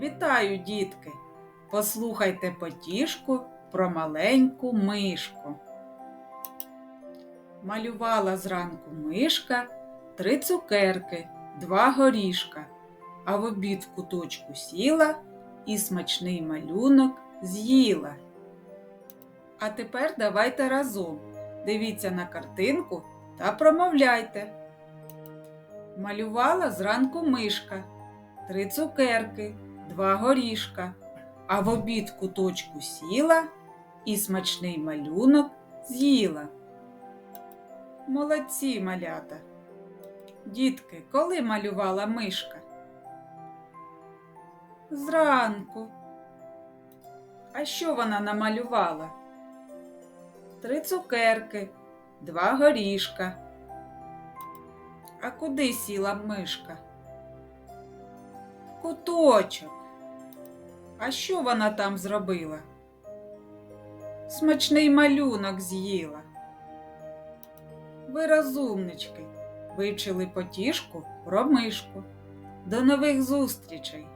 Вітаю, дітки! Послухайте потішку про маленьку мишку. Малювала зранку мишка три цукерки, два горішка, а в обід в куточку сіла і смачний малюнок з'їла. А тепер давайте разом. Дивіться на картинку та промовляйте. Малювала зранку мишка, три цукерки, два горішка, а в обід куточку сіла і смачний малюнок з'їла. Молодці, малята! Дітки, коли малювала мишка? Зранку. А що вона намалювала? Три цукерки, два горішка. А куди сіла мишка? Куточок. А що вона там зробила? Смачний малюнок з'їла. Ви розумнички, вивчили потішку про мишку. До нових зустрічей!